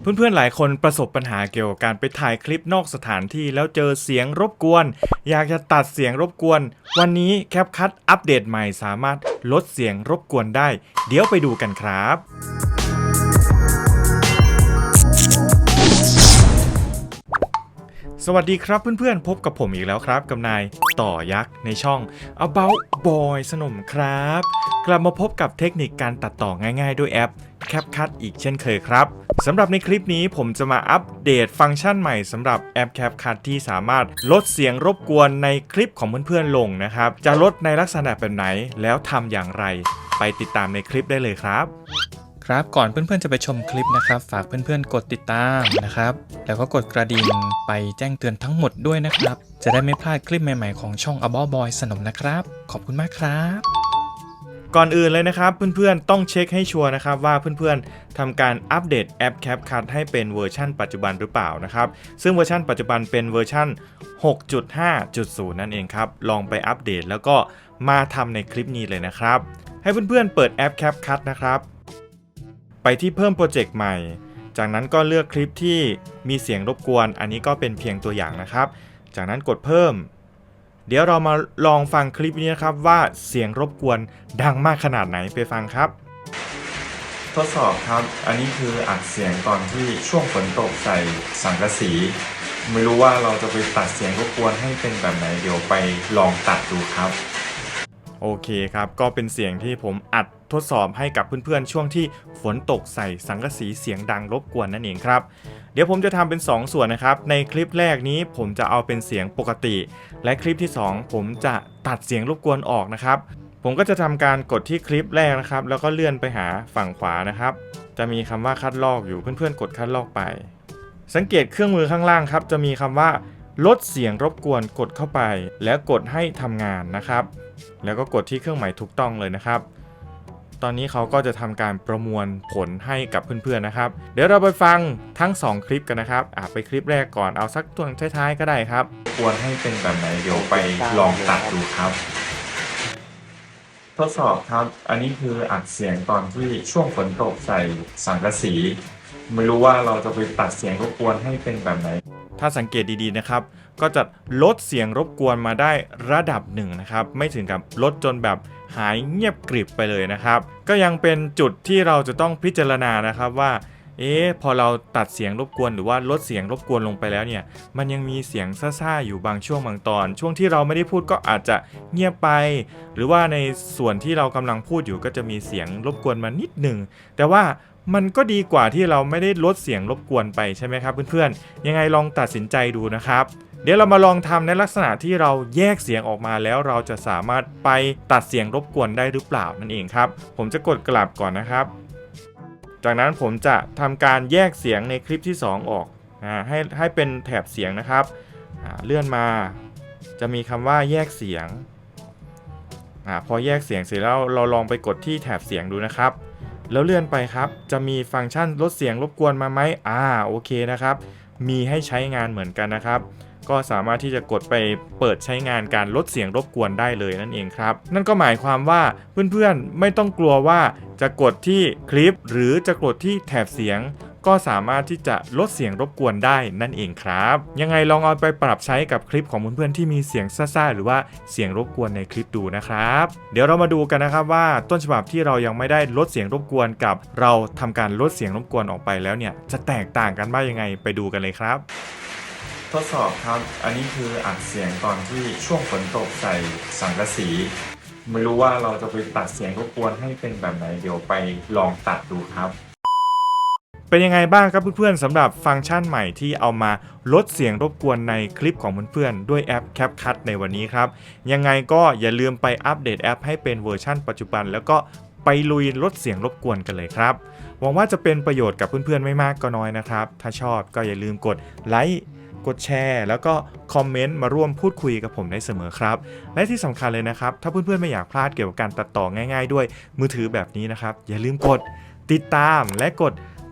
เพื่อนๆ หลายคนประสบปัญหาเกี่ยวกับการไปถ่ายคลิปนอกสถานที่แล้วเจอเสียงรบกวน อยากจะตัดเสียงรบกวน วันนี้แคปคัตอัปเดตใหม่สามารถลดเสียงรบกวนได้ เดี๋ยวไปดูกันครับ สวัสดีครับเพื่อนๆ พบกับผมอีกแล้วครับ กับนายต่อยักษ์ในช่อง About Boy สนมครับ กลับมาพบกับเทคนิคการตัดต่อง่ายๆ ด้วยแอป CapCut อีกเช่นเคยครับสำหรับในคลิปนี้ผมจะมาอัปเดตฟังก์ชันใหม่สำหรับแอป CapCut ที่สามารถลดเสียงรบกวนในคลิปของเพื่อนๆลงนะครับ จะลดในลักษณะแบบไหนแล้วทำอย่างไร ไปติดตามในคลิปได้เลยครับ ครับ ก่อนเพื่อนๆจะไปชมคลิปนะครับ ฝากเพื่อนๆกดติดตามนะครับ แล้วก็กดกระดิ่งไปแจ้งเตือนทั้งหมดด้วยนะครับ จะได้ไม่พลาดคลิปใหม่ๆของช่อง a b o Boy สนมนะครับ ขอบคุณมากครับ ก่อนอื่นเลยนะครับเพื่อนๆต้องเช็คให้ชัวร์นะครับว่าเพื่อนๆทำการอัปเดตแอป CapCut ให้เป็นเวอร์ชั่นปัจจุบันหรือเปล่านะครับ ซึ่งเวอร์ชันปัจจุบันเป็นเวอร์ชัน6.5.0 นั่นเองครับ ลองไปอัปเดตแล้วก็มาทำในคลิปนี้เลยนะครับ ให้เพื่อนๆเปิดแอป CapCut นะครับ ไปที่เพิ่มโปรเจกต์ใหม่ จากนั้นก็เลือกคลิปที่มีเสียงรบกวน อันนี้ก็เป็นเพียงตัวอย่างนะครับ จากนั้นกดเพิ่ม เดี๋ยวเรามาลองฟังคลิปนี้นะครับว่าเสียงรบกวนดังมากขนาดไหนไปฟังครับ ทดสอบครับ อันนี้คืออัดเสียงตอนที่ช่วงฝนตกใส่สังกะสี ไม่รู้ว่าเราจะไปตัดเสียงรบกวนให้เป็นแบบไหนเดี๋ยวไปลองตัดดูครับ โอเคครับ ก็เป็นเสียงที่ผมอัดทดสอบให้กับเพื่อนๆ ช่วงที่ฝนตกใส่สังกะสีเสียงดังรบกวนนั่นเองครับ เดี๋ยวผมจะทำเป็น 2 ส่วนนะครับ ในคลิปแรกนี้ผมจะเอาเป็นเสียงปกติ และคลิปที่ 2 ผมจะตัดเสียงรบกวนออกนะครับ ผมก็จะทำการกดที่คลิปแรกนะครับ แล้วก็เลื่อนไปหาฝั่งขวานะครับ จะมีคำว่าคัดลอกอยู่เพื่อนๆ กดคัดลอกไป สังเกตเครื่องมือข้างล่างครับ จะมีคำว่า ลดเสียงรบกวนกดเข้าไป แล้วกดให้ทำงานนะครับ แล้วก็กดที่เครื่องหมายถูกต้องเลยนะครับ ตอนนี้เขาก็จะทำการประมวลผลให้กับเพื่อนๆนะครับ เดี๋ยวเราไปฟังทั้ง 2 คลิปกันนะครับอะไปคลิปแรกก่อนเอาสักตัวท้ายๆก็ได้ครับ ควรให้เป็นแบบไหนเดี๋ยวไปลองตัดดูครับ ทดสอบครับ อันนี้คืออัดเสียงตอนที่ช่วงฝนตกใส่สังกะสี ไม่รู้ว่าเราจะไปตัดเสียงรบกวนให้เป็นแบบไหน ถ้าสังเกตดีๆนะครับ ก็จะลดเสียงรบกวนมาได้ระดับหนึ่งนะครับ ไม่ถึงกับลดจนแบบหายเงียบกริบไปเลยนะครับ ก็ยังเป็นจุดที่เราจะต้องพิจารณานะครับว่าเอ๊ะพอเราตัดเสียงรบกวนหรือว่าลดเสียงรบกวนลงไปแล้วเนี่ย มันยังมีเสียงซ่าๆอยู่บางช่วงบางตอน ช่วงที่เราไม่ได้พูดก็อาจจะเงียบไป หรือว่าในส่วนที่เรากำลังพูดอยู่ก็จะมีเสียงรบกวนมานิดหนึ่งแต่ว่า มันก็ดีกว่าที่เราไม่ได้ลดเสียงรบกวนไปใช่ไหมครับเพื่อนๆ ยังไงลองตัดสินใจดูนะครับ เดี๋ยวเรามาลองทำในลักษณะที่เราแยกเสียงออกมาแล้วเราจะสามารถไปตัดเสียงรบกวนได้หรือเปล่านั่นเองครับ ผมจะกดกลับก่อนนะครับ จากนั้นผมจะทำการแยกเสียงในคลิปที่ 2 ออกอาให้ให้เป็นแถบเสียงนะครับอ่าเลื่อนมา จะมีคำว่าแยกเสียงอาพอแยกเสียงเสร็จแล้วเราลองไปกดที่แถบเสียงดูนะครับ แล้วเลื่อนไปครับ จะมีฟังก์ชันลดเสียงรบกวนมาไหมอ่าโอเคนะครับ มีให้ใช้งานเหมือนกันนะครับ ก็สามารถที่จะกดไปเปิดใช้งานการลดเสียงรบกวนได้เลยนั่นเองครับ นั่นก็หมายความว่าเพื่อนๆไม่ต้องกลัวว่าจะกดที่คลิป หรือจะกดที่แถบเสียง ก็สามารถที่จะลดเสียงรบกวนได้นั่นเองครับ ยังไงลองเอาไปปรับใช้กับคลิปของเพื่อนๆที่มีเสียงซ่าๆหรือว่าเสียงรบกวนในคลิปดูนะครับ เดี๋ยวเรามาดูกันนะครับว่าต้นฉบับที่เรายังไม่ได้ลดเสียงรบกวนกับ เราทำการลดเสียงรบกวนออกไปแล้วเนี่ยจะแตกต่างกันบ้างยังไงไปดูกันเลยครับ ทดสอบครับ อันนี้คืออัดเสียงตอนที่ช่วงฝนตกใส่สังกะสีไม่รู้ว่าเราจะไปตัดเสียงรบกวนให้เป็นแบบไหนเดี๋ยวไปลองตัดดูครับ เป็นยังไงบ้างครับเพื่อนๆสำหรับฟังก์ชันใหม่ที่เอามาลดเสียงรบกวนในคลิปของเพื่อนๆด้วยแอป CapCut ในวันนี้ครับ ยังไงก็อย่าลืมไปอัปเดตแอปให้เป็นเวอร์ชั่นปัจจุบัน แล้วก็ไปลุยลดเสียงรบกวนกันเลยครับ หวังว่าจะเป็นประโยชน์กับเพื่อนๆไม่มากก็น้อยนะครับ ถ้าชอบก็อย่าลืมกดไลค์กดแชร์ แล้วก็คอมเมนต์มาร่วมพูดคุยกับผมได้เสมอครับ และที่สำคัญเลยนะครับ ถ้าเพื่อนๆไม่อยากพลาดเกี่ยวกับการตัดต่อง่าย ๆ ด้วยมือถือแบบนี้นะครับ อย่าลืมกดติดตามและกด